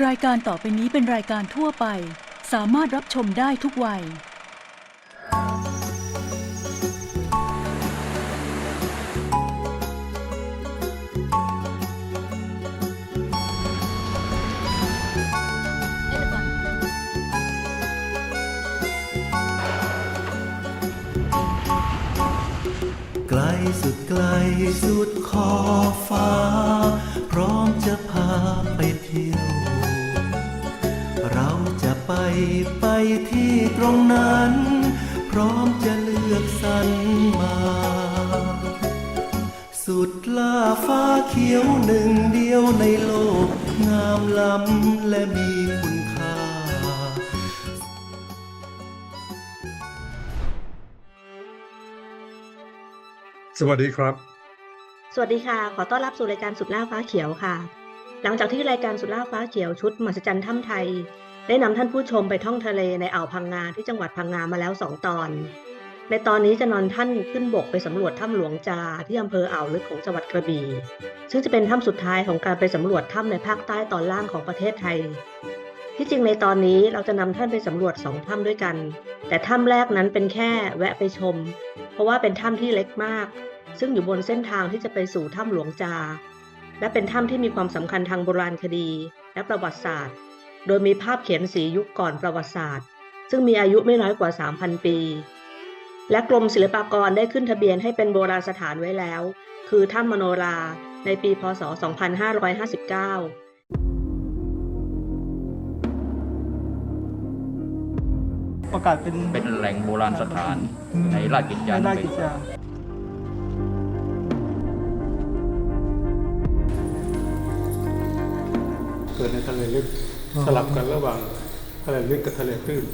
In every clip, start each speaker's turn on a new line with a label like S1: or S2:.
S1: รายการต่อไปนี้เป็นรายการทั่วไป สามารถรับชมได้ทุกวัย
S2: ไกลสุดไกลสุดขอบฟ้า พร้อมจะพาไปเที่ยวเราจะ ไปไปที่ตรงนั้น พร้อมจะเลือกสรรมา สุดล่าฟ้าเขียวหนึ่งเดียวในโลก งามล้ำและมีคุณค่า
S3: สวัสดีครับ
S4: สวัสดีค่ะ ขอต้อนรับสู่รายการสุดล่าฟ้าเขียวค่ะ หลังจากที่รายการสุดล่าฟ้าเขียวชุดมหัศจรรย์ถ้ำไทย ได้นำท่านผู้ชมไปท่องทะเลในอ่าวพังงาที่จังหวัดพังงามาแล้วสองตอน ในตอนนี้จะนอนท่านขึ้นบกไปสำรวจถ้ำหลวงจาที่อำเภออ่าวลึกของจังหวัดกระบี่ซึ่งจะเป็นถ้ำสุดท้ายของการไปสำรวจถ้ำในภาคใต้ตอนล่างของประเทศไทย ที่จริงในตอนนี้เราจะนำท่านไปสำรวจสองถ้ำด้วยกัน แต่ถ้ำแรกนั้นเป็นแค่แวะไปชม เพราะว่าเป็นถ้ำที่เล็กมาก ซึ่งอยู่บนเส้นทางที่จะไปสู่ถ้ำหลวงจา และเป็นถ้ำที่มีความสำคัญทางโบราณคดี และประวัติศาสตร์ โดยมีภาพเขียนสียุคก่อนประวัติศาสตร์ ซึ่งมีอายุไม่น้อยกว่า 3,000 ปี และกรมศิลปากรได้ขึ้นทะเบียนให้เป็นโบราณสถานไว้แล้ว คือถ้ำมโนราในปีพศ 2559
S5: ประกาศเป็น
S6: เป็นแหล่งโบราณสถานในราชกิจจา
S5: ใน
S6: นุ
S5: ราช
S6: เบ
S5: กิ
S6: ก
S5: จ
S6: ษา
S5: จา
S7: เกิดในทะเลลึก สลับกันระหว่างทะเลลึกกับทะเลตื้น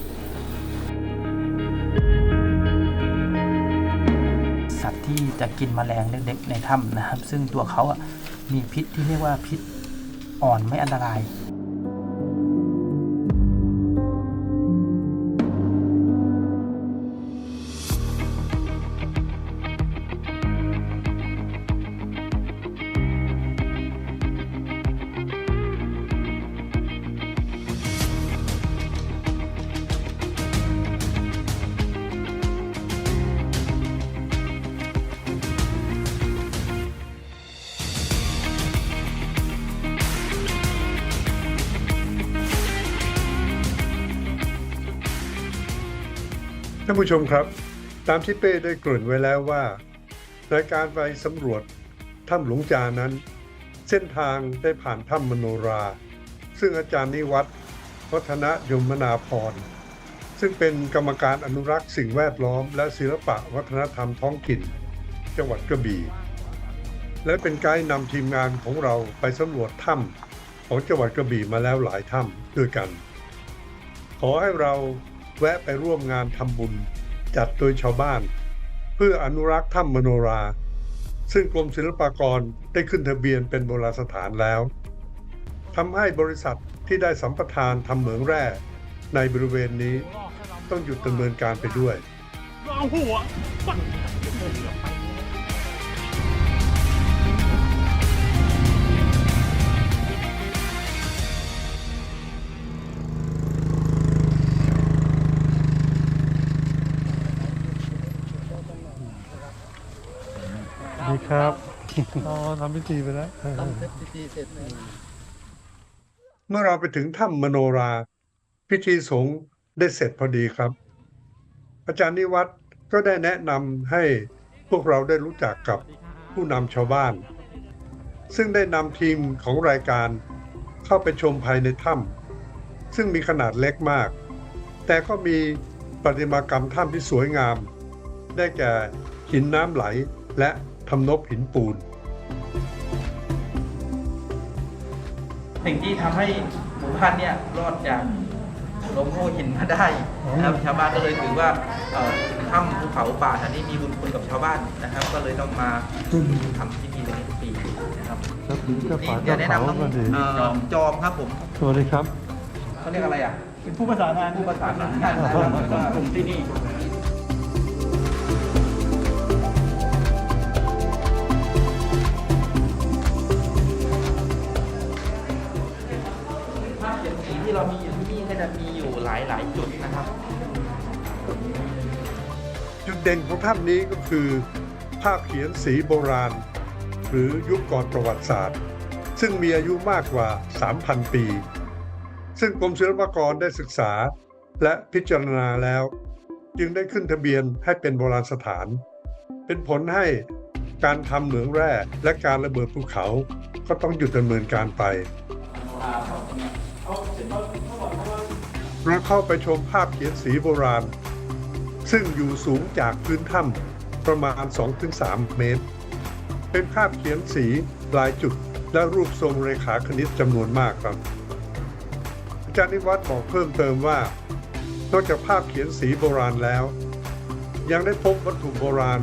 S8: สัตว์ที่จะกินแมลงเล็กๆในถ้ำนะครับ ซึ่งตัวเขาอะมีพิษที่เรียกว่าพิษอ่อนไม่อันตราย
S3: ท่านผู้ชมครับ ตามที่เป้ได้กริ่นไว้แล้วว่า ในการไปสำรวจถ้ำหลวงจานั้น เส้นทางได้ผ่านถ้ำมโนรา ซึ่งอาจารย์นิวัฒน์วัฒนยมนาพร ซึ่งเป็นกรรมการอนุรักษ์สิ่งแวดล้อม และศิลปะวัฒนธรรมท้องถิ่น จังหวัดกระบี่ และเป็นไกด์นำทีมงานของเราไปสำรวจถ้ำของจังหวัดกระบี่มาแล้วหลายถ้ำด้วยกัน ขอให้เรา แวะไปร่วมงานทำบุญ จัดโดยชาวบ้าน เพื่ออนุรักษ์ถ้ำมโนรา ซึ่งกรมศิลปากรได้ขึ้นทะเบียนเป็นโบราณสถานแล้วทำให้บริษัทที่ได้สัมปทานทำเหมืองแร่ในบริเวณนี้ต้องหยุดดำเนินการไปด้วย
S7: ดี ครับอ๋อทำพิธีไปแล้ว
S3: เมื่อเราไปถึงถ้ำมโนรา พิธีสงฆ์ได้เสร็จพอดีครับ อาจารย์นิวัฒน์ก็ได้แนะนำให้พวกเราได้รู้จักกับผู้นำชาวบ้าน ซึ่งได้นำทีมของรายการเข้าไปชมภายในถ้ำซึ่งมีขนาดเล็กมาก แต่ก็มีประติมากรรมถ้ำที่สวยงาม ได้แก่หินน้ำไหลและ ทำนบหินปูน
S8: สิ่งที่ทำให้หมู่บ้านเนี่ยรอดจากหลงโง่หินมาได้นะครับชาวบ้านก็เลยถือว่าเอ่อถ้ำภูเขาป่าอันนี้มีบุญคุณกับชาวบ้านนะครับ ก็เลยต้องมาทำพิธีในทุกปีนะครับ
S7: ครับถึงจะ
S8: นี่
S7: ฝา
S8: เดี๋ยวแนะนำต้อง
S7: ก็ดี
S8: เอ่อจอมครับผม
S7: สวัสดีครับ
S8: เขาเรียกอะไรอะ
S5: เป็นผู้ประสานงาน
S8: ผู้ประสานงานนะครับกลุ่มที่นี่ เรามีอยู่ที่นี่ก็จะมีอยู่หลายหลายๆจุดนะครับ
S3: จุดเด่นของถ้ำนี้ก็คือภาพเขียนสีโบราณ หรือยุคก่อนประวัติศาสตร์ ซึ่งมีอายุมากกว่า 3,000 ปี ซึ่งกรมศิลปากรได้ศึกษาและพิจารณาแล้ว จึงได้ขึ้นทะเบียนให้เป็นโบราณสถาน เป็นผลให้การทำเหมืองแร่และการระเบิดภูเขา ก็ต้องหยุดดำเนินการไป เราเข้าไปชมภาพเขียนสีโบราณ ซึ่งอยู่สูงจากพื้นถ้ำประมาณ 2-3 เมตร เป็นภาพเขียนสีลายจุดและรูปทรงเรขาคณิตจำนวนมากครับ อาจารย์นิวัฒน์บอกเพิ่มเติมว่า นอกจากภาพเขียนสีโบราณแล้ว ยังได้พบวัตถุโบราณ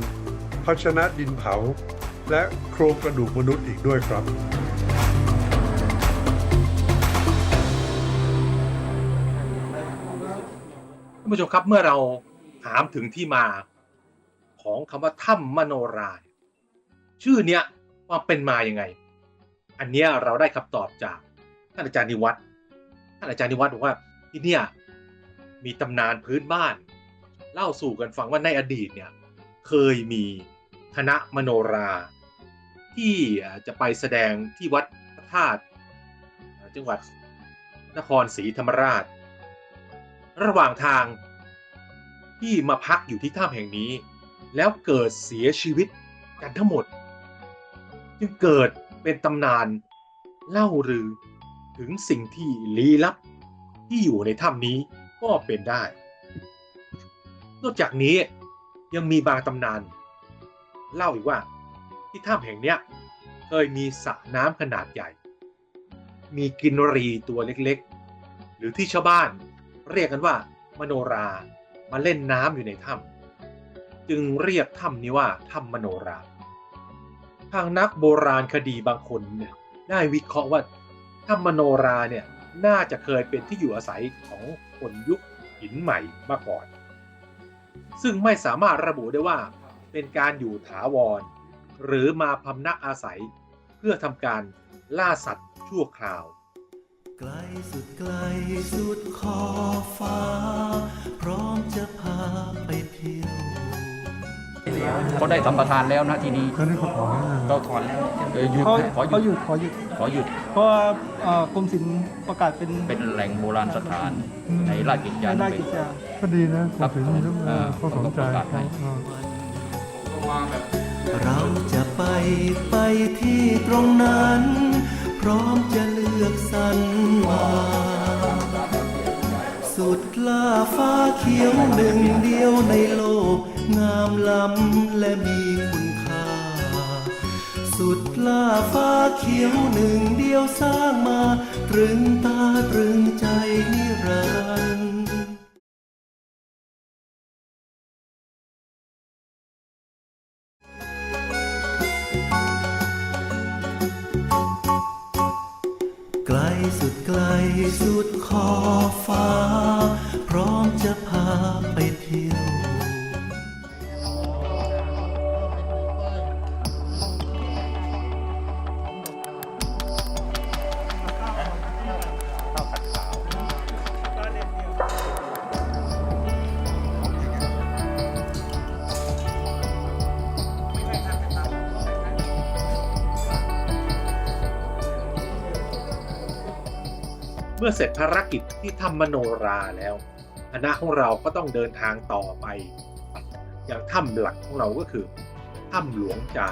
S3: ภาชนะดินเผา และโครงกระดูกมนุษย์อีกด้วยครับา
S9: นผู้ชมครับเมื่อเราถามถึงที่มาของคำว่าถ้ำมโนรายชื่อเนี้ยว่าเป็นมาอยังไง อันเนี้ยเราได้คำตอบจากท่านอาจารย์นิวัฒท่านอาจารย์นิวัฒบอกว่าที่เนี่ยมีตำนานพื้นบ้าน เล่าสู่กันฟังว่าในอดีตเนี่ยเคยมีคณะมโนรา ที่จะไปแสดงที่วัดพระธาตุจังหวัดนครศรีธรรมราช ระหว่างทางที่มาพักอยู่ที่ถ้ำแห่งนี้ แล้วเกิดเสียชีวิตกันทั้งหมด จึงเกิดเป็นตำนานเล่าลือถึงสิ่งที่ลี้ลับที่อยู่ในถ้ำนี้ก็เป็นได้ นอกจากนี้ยังมีบางตำนาน เล่าอีกว่าที่ถ้ำแห่งเนี้ยเคยมีสระน้ำขนาดใหญ่ มีกินรีตัวเล็กๆ หรือที่ชาวบ้าน เรียกกันว่า มโนรามาเล่นน้ำอยู่ในถ้ำจึงเรียกถ้ำนี้ว่าถ้ำมโนรา ทางนักโบราณคดีบางคนเนี่ยได้วิเคราะห์ว่าถ้ำมโนราเนี่ยน่าจะเคยเป็นที่อยู่อาศัยของคนยุคหินใหม่มาก่อน ซึ่งไม่สามารถระบุได้ว่าเป็นการอยู่ถาวร หรือมาพำนักอาศัย เพื่อทำการล่าสัตว์ชั่วคราว
S2: ไกลสุดไกลสุดขอบฟ้า พร้อมจะพาไปเที่ยว
S6: เขาได้สัมปทานแล้วนะที่นี้
S5: ตอนนี้เขาถอนแล้วนะ
S6: เราถอนแล้วเออหยุด
S5: เขา
S6: ขอห
S5: เขาห
S6: ยุ
S5: ยุ
S6: ด
S5: ดขอหยุด
S6: ขอหยุด
S5: เพราะว่าเอ่อกรมศิลป์ประกาศเป็น
S6: เป็นแหล่งโบราณสถานในราชกิจจา
S5: ไม่
S6: นุ
S5: ได้
S6: เบ
S5: กิ
S6: ก
S5: จ
S6: ษา
S5: การ
S7: ก็ดีนะ
S6: ครับ
S7: ถึงมีน้ำ
S6: เออ
S7: เขาสนใจ
S6: เขาก็ประกาศให้
S7: เขา
S2: เราจะไปไปที่ตรงนั้นพ ร้อมจะเลือกสรรมาสุดล่าฟ้าเขียวหนึ่งเดียวในโลก งามล้ำและมีคุณค่า สุดล่าฟ้าเขียวหนึ่งเดียวสร้างมา ตรึงตาตรึงใจนิรันดร์ สุดขอบฟ้า เพราะ เมื่
S9: อเสร็จภารกิจที่ทำมโนราแล้ว คณะของเราก็ต้องเดินทางต่อไปอย่างถ้ำหลักของเราก็คือถ้ำหลวงจา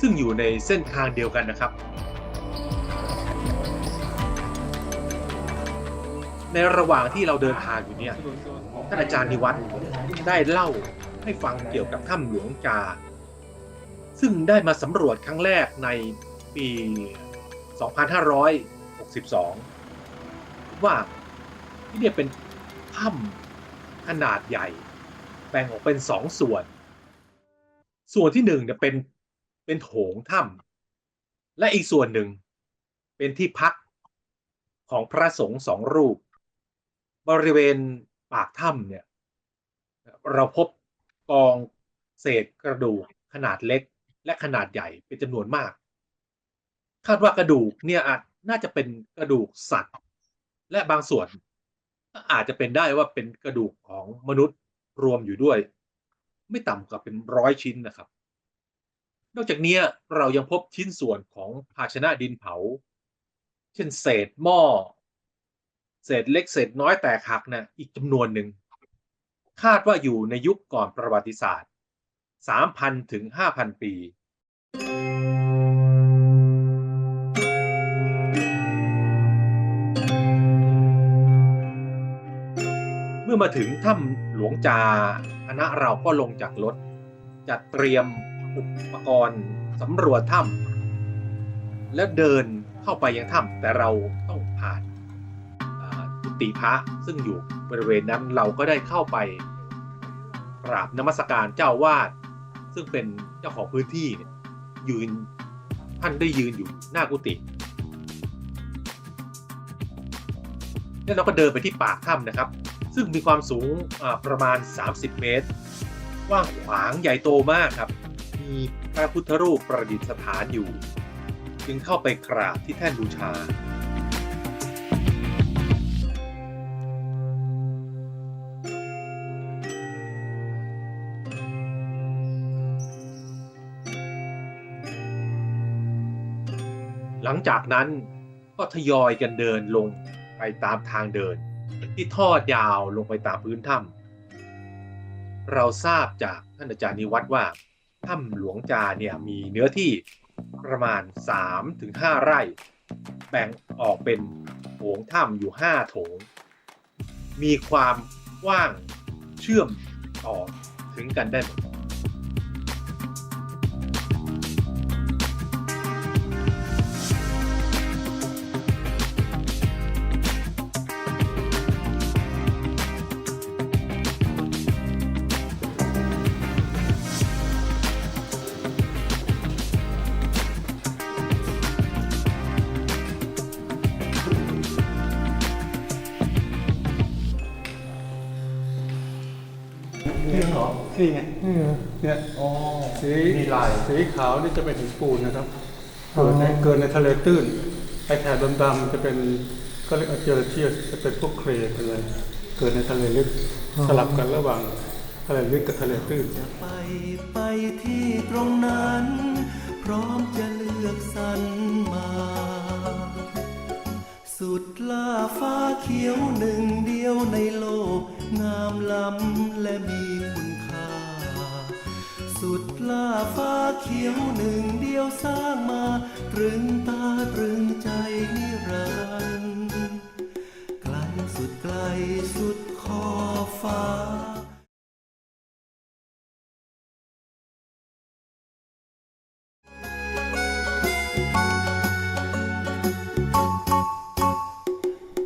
S9: ซึ่งอยู่ในเส้นทางเดียวกันนะครับ ในระหว่างที่เราเดินทางอยู่เนี่ยท่านอาจารย์นิวัฒน์ได้เล่าให้ฟังเกี่ยวกับถ้ำหลวงจา ซึ่งได้มาสำรวจครั้งแรกในปี 12 ว่าที่เนี่ยเป็นถ้ำขนาดใหญ่ แบ่งออกเป็นสองส่วน ส่วนที่หนึ่งเนี่ยเป็นเป็นโถงถ้ำและอีกส่วนหนึ่งเป็นที่พักของพระสงฆ์สองรูป บริเวณปากถ้ำเนี่ยเราพบกองเศษกระดูกขนาดเล็กและขนาดใหญ่เป็นจำนวนมาก คาดว่ากระดูกเนี่ยอาจ น่าจะเป็นกระดูกสัตว์ และบางส่วน อาจจะเป็นได้ว่าเป็นกระดูกของมนุษย์รวมอยู่ด้วย ไม่ต่ำกว่าเป็นร้อยชิ้นนะครับ นอกจากนี้เรายังพบชิ้นส่วนของภาชนะดินเผา เช่นเศษหม้อ เศษเล็กเศษน้อยแตกหักนะอีกจำนวนหนึ่ง คาดว่าอยู่ในยุคก่อนประวัติศาสตร์ 3,000 ถึง 5,000 ปี มื่อมาถึงถ้ำหลวงจาคณะเราก็ลงจากรถจัดเตรียมอุปกรณ์สำรวจถ้ำแล้วเดินเข้าไปยังถ้ำแต่เราต้องผ่านกุฏิพระซึ่งอยู่บริเวณนั้นเราก็ได้เข้าไปกราบนมัสการเจ้าวาดซึ่งเป็นเจ้าของพื้นที่ยืนท่านได้ยืนอยู่หน้ากุฏิแล้วเราก็เดินไปที่ปากถ้ำนะครับ ซึ่งมีความสูงประมาณ 30 เมตรกว้างขวางใหญ่โตมากครับ มีพระพุทธรูปประดิษฐานอยู่ จึงเข้าไปกราบที่แท่นบูชา หลังจากนั้นก็ทยอยกันเดินลงไปตามทางเดิน ที่ทอดยาวลงไปตามพื้นถ้ำเราทราบจากท่านอาจารย์นิวัฒน์ว่าถ้ำหลวงจาเนี่ยมีเนื้อที่ประมาณ 3-5 ไร่ แบ่งออกเป็นโถงถ้ำอยู่ 5 โถง มีความกว้างเชื่อมต่อถึงกันได้หมด
S7: สีสีขาวนี่จะเป็นหินปูนนะครับเกิดในเกิดในทะเลตื้นไอ้แถบดำๆจะเป็นก็เรียกเจอเทียสจะเป็นพวกเครนอะไรเกิดในทะเลลึกสลับกันระหว่างทะเลลึกกับทะเลตื้น
S2: จะไปไปที่ตรงนั้น พร้อมจะเลือกสรรมา สุดล่าฟ้าเขียวหนึ่งเดียวในโลก งามล้ำและมีคุณค่า สุดล่าฟ้าเขียวหนึ่งเดียวสร้างมา ตรึงตาตรึงใจนิรันดร์ไกลสุดไกลสุดขอบฟ้า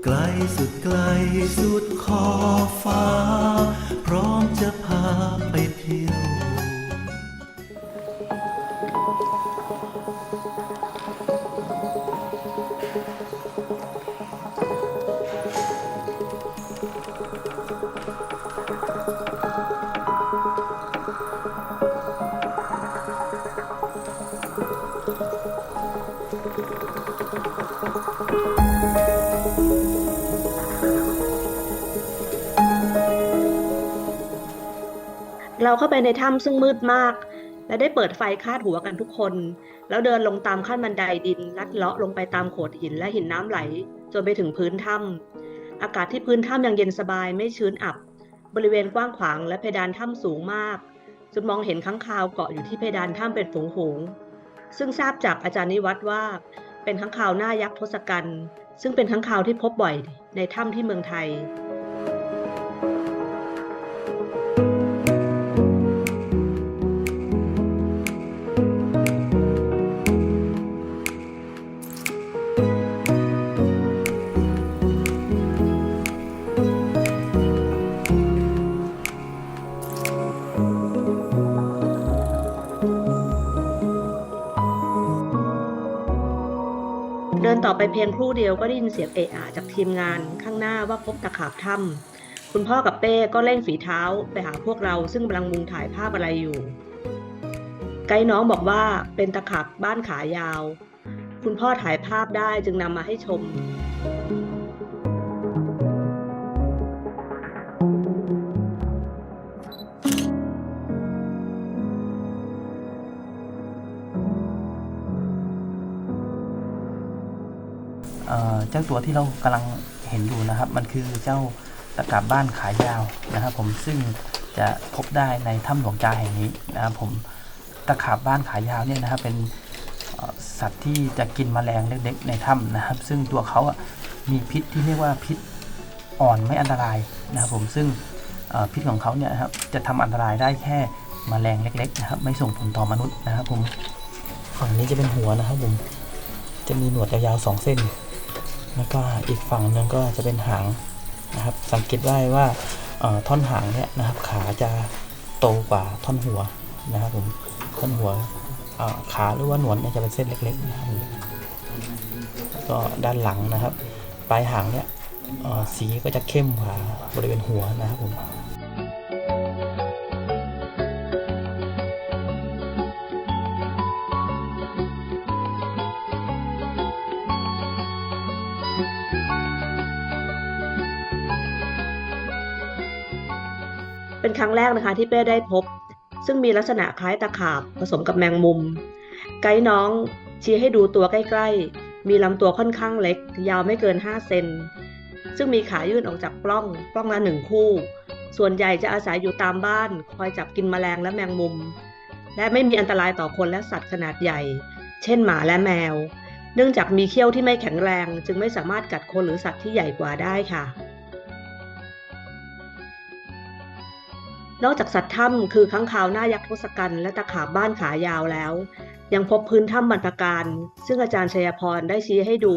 S2: ไกลสุดไกลสุดขอบฟ้า เพร้อมจะ เรา
S4: เข้าไปในถ้ำซึ่งมืดมาก และได้เปิดไฟคาดหัวกันทุกคน แล้วเดินลงตามขั้นบันไดดิน ลัดเลาะลงไปตามโขดหินและหินน้ำไหล จนไปถึงพื้นถ้ำอากาศที่พื้นถ้ำยังเย็นสบายไม่ชื้นอับ บริเวณกว้างขวางและเพดานถ้ำสูงมากจนมองเห็นค้างคาวเกาะอยู่ที่เพดานถ้ำเป็นฝูงๆซึ่งทราบจากอาจารย์นิวัฒน์ว่า เป็นค้างคาวหน้ายักษ์ทศกัณฐ์ซึ่งเป็นค้างคาวที่พบบ่อยในถ้ำที่เมืองไทย ไปเพียงครู่เดียวก็ได้ยินเสียงเอะอะจากทีมงานข้างหน้าว่าพบตะขาบถ้ำคุณพ่อกับเป้ก็เร่งฝีเท้าไปหาพวกเราซึ่งกำลังมุงถ่ายภาพอะไรอยู่ ไกด์น้องบอกว่าเป็นตะขาบบ้านขายาว คุณพ่อถ่ายภาพได้จึงนำมาให้ชม
S10: เจ้าตัวที่เรากำลังเห็นอยู่นะครับ มันคือเจ้าตะกาบบ้านขายาวนะครับ ผมซึ่งจะพบได้ในถ้ำหลวงจาแห่งนี้นะครับผมตะขาบบ้านขายาวเนี่ยนะครับเป็นสัตว์ที่จะกินแมลงเล็กๆในถ้ำนะครับ ซึ่งตัวเขาอะมีพิษที่เรียกว่าพิษอ่อนไม่อันตรายนะครับผมซึ่งพิษของเขาเนี่ยครับจะทำอันตรายได้แค่แมลงเล็ก ๆ นะครับ ไม่ส่งผลต่อมนุษย์นะครับผมฝั่งนี้จะเป็นหัวนะครับผมจะมีหนวดยาวๆสองเส้น แล้วก็อีกฝั่งหนึ่งก็จะเป็นหางนะครับ สังเกตได้ว่าเอ่อท่อนหางเนี่ยนะครับ ขาจะโตกว่าท่อนหัวนะครับผมท่อนหัวขาหรือว่าหนวดเนี่ยจะเป็นเส้นเล็กๆนะครับก็ด้านหลังนะครับ ปลายหางเนี่ยสีก็จะเข้มกว่าบริเวณหัวนะครับผม
S4: รั้งแรกนะคะที่เป้ได้พบ ซึ่งมีลักษณะคล้ายตะขาบผสมกับแมงมุม ไกด์น้องชี้ให้ดูตัวใกล้ ๆ มีลำตัวค่อนข้างเล็ก ยาวไม่เกิน 5 เซน ซึ่งมีขายื่นออกจากปล้อง ปล้องละหนึ่งคู่ ส่วนใหญ่จะอาศัยอยู่ตามบ้าน คอยจับกินแมลงและแมงมุม และไม่มีอันตรายต่อคนและสัตว์ขนาดใหญ่ เช่นหมาและแมว เนื่องจากมีเขี้ยวที่ไม่แข็งแรง จึงไม่สามารถกัดคนหรือสัตว์ที่ใหญ่กว่าได้ค่ะ นอกจากสัตว์ถ้ำคือค้างคาวหน้ายักษ์ทศกัณฐ์และตะขาบบ้านขายาวแล้ว ยังพบพื้นถ้ำบรรพการ ซึ่งอาจารย์ชัยพรได้ชี้ให้ดู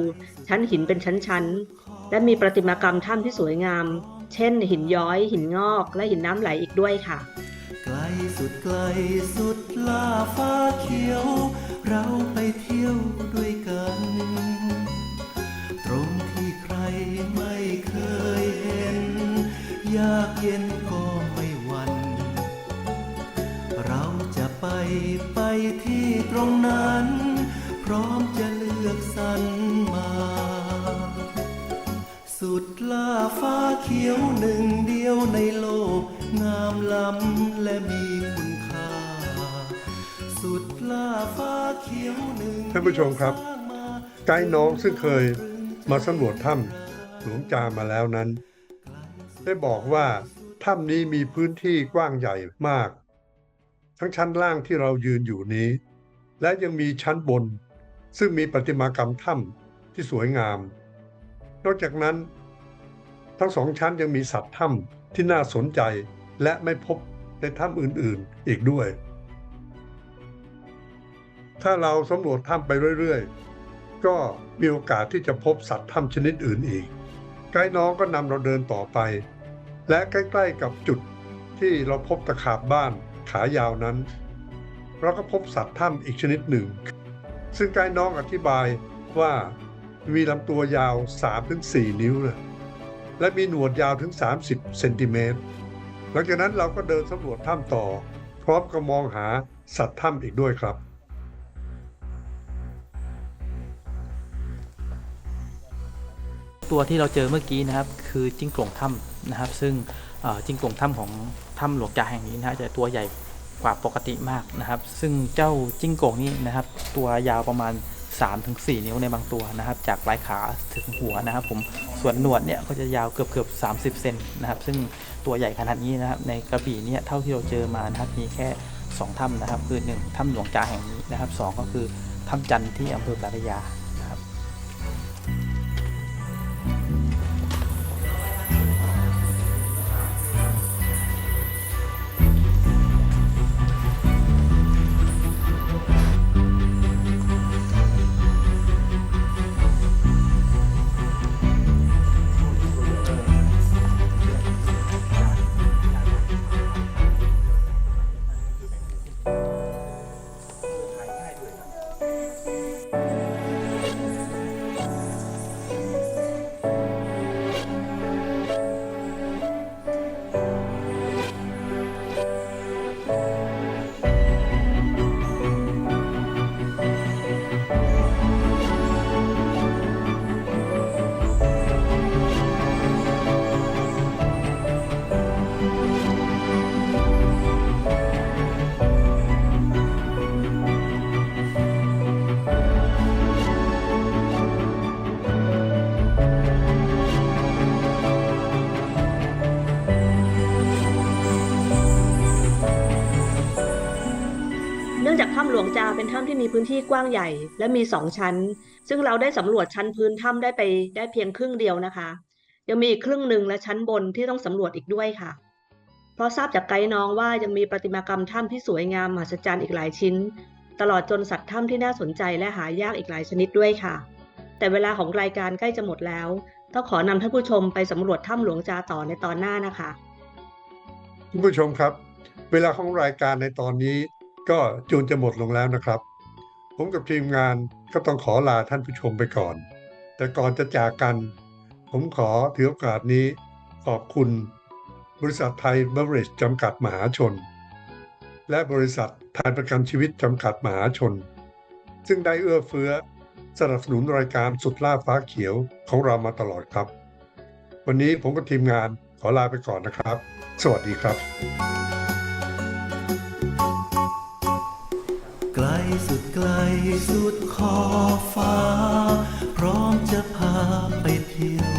S4: ชั้นหินเป็นชั้นๆ และมีประติมากรรมถ้ำที่สวยงาม เช่น หินย้อย หินงอก และหินน้ำไหลอีกด้วยค่ะ
S2: ไกลสุดไกลสุดลาฟ้าเขียว เราไปเที่ยวด้วยกัน ตรงที่ใครไม่เคยเห็น อยากเย็น ไปไปที่ตรงนั้น พร้อมจะเลือกสรรมา สุดล่าฟ้าเขียวหนึ่งเดียวในโลก งามล้ำและมีคุณค่า สุดล่าฟ้าเขียวหนึ่ง
S3: ท่านผู้ชมครับ ไกด์น้องซึ่งเคยมาสำรวจถ้ำหลวงจามาแล้วนั้น ได้บอกว่าถ้ำนี้มีพื้นที่กว้างใหญ่มาก ทั้งชั้นล่างที่เรายืนอยู่นี้ และยังมีชั้นบน ซึ่งมีประติมากรรมถ้ำที่สวยงาม นอกจากนั้น ทั้งสองชั้นยังมีสัตว์ถ้ำที่น่าสนใจและไม่พบในถ้ำอื่นๆอีกด้วย ถ้าเราสำรวจถ้ำไปเรื่อยๆ ก็มีโอกาสที่จะพบสัตว์ถ้ำชนิดอื่นอีก ไกด์น้องก็นำเราเดินต่อไป และใกล้ๆกับจุดที่เราพบตะขาบบ้าน ขายาวนั้น เราก็พบสัตว์ถ้ำอีกชนิดหนึ่ง ซึ่งไกด์น้องอธิบายว่ามีลำตัวยาว 3-4 นิ้วนะและมีหนวดยาวถึง 30 เซนติเมตร หลังจากนั้นเราก็เดินสำรวจถ้ำต่อ พร้อมกับมองหาสัตว์ถ้ำอีกด้วยครับ
S10: ตัวที่เราเจอเมื่อกี้นะครับ คือจิ้งโกลงถ้ำนะครับ ซึ่งจิ้งโกลงถ้ำของ ถ้ำหลวงจ่าแห่งนี้นะฮะจะตัวใหญ่กว่าปกติมากนะครับ ซึ่งเจ้าจิ้งโกลงนี่นะครับ ตัวยาวประมาณ 3-4 นิ้วในบางตัวนะครับ จากปลายขาถึงหัวนะครับ ผมส่วนหนวดเนี่ยก็จะยาวเกือบเกือบๆ30เซนนะครับ ซึ่งตัวใหญ่ขนาดนี้นะครับ ในกระบี่เนี่ยเท่าที่เราเจอมานะครับมีแค่2ถ้ำนะครับ คือ 1ถ้ำหลวงจ่าแห่งนี้นะครับสองก็คือถ้ำจันทร์ที่อำเภอปลายยา
S4: มีพื้นที่กว้างใหญ่และมีสองชั้น ซึ่งเราได้สำรวจชั้นพื้นถ้ำได้ไปได้เพียงครึ่งเดียวนะคะ ยังมีอีกครึ่งหนึ่งและชั้นบนที่ต้องสำรวจอีกด้วยค่ะ เพราะทราบจากไกด์น้องว่ายังมีประติมากรรมถ้ำที่สวยงามมหัศจรรย์อีกหลายชิ้น ตลอดจนสัตว์ถ้ำที่น่าสนใจและหายากอีกหลายชนิดด้วยค่ะ แต่เวลาของรายการใกล้จะหมดแล้ว ต้องขอนำท่านผู้ชมไปสำรวจถ้ำหลวงจาต่อในตอนหน้านะคะ
S3: คุณผู้ชมครับ เวลาของรายการในตอนนี้ก็จูนจะหมดลงแล้วนะครับ ผมกับทีมงานก็ต้องขอลาท่านผู้ชมไปก่อน แต่ก่อนจะจากกัน ผมขอถือโอกาสนี้ขอบคุณ บริษัทไทยเบเวอเรจจำกัดมหาชน และบริษัทไทยประกันชีวิตจำกัดมหาชน ซึ่งได้เอื้อเฟื้อสนับสนุนรายการสุดล่าฟ้าเขียวของเรามาตลอดครับ วันนี้ผมกับทีมงานขอลาไปก่อนนะครับ สวัสดีครับ
S2: สุดไกลสุดขอบฟ้า พร้อมจะพาไปเที่ยว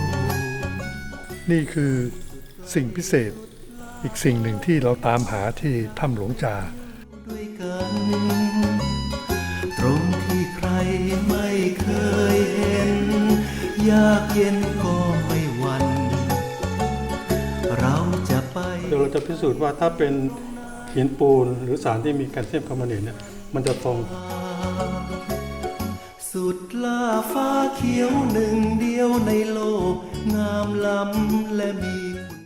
S3: นี่คือสิ่งพิเศษอีกสิ่งหนึ่งที่เราตามหาที่ถ้ำหลวงจา
S2: ด้วยกันตรงที่ใครไม่เคยเห็นอยากเย็นก็ไม่หวัน เราจะไป
S7: เดี๋ยวเราจะพิสูจน์ว่าถ้าเป็นหินปูนหรือสารที่มีแคลเซียมคาร์บอเนตเนี่ย มันจะตรง
S2: สุดล่าฟ้าเขียวหนึ่งเดียวในโลก งามล้ำและมี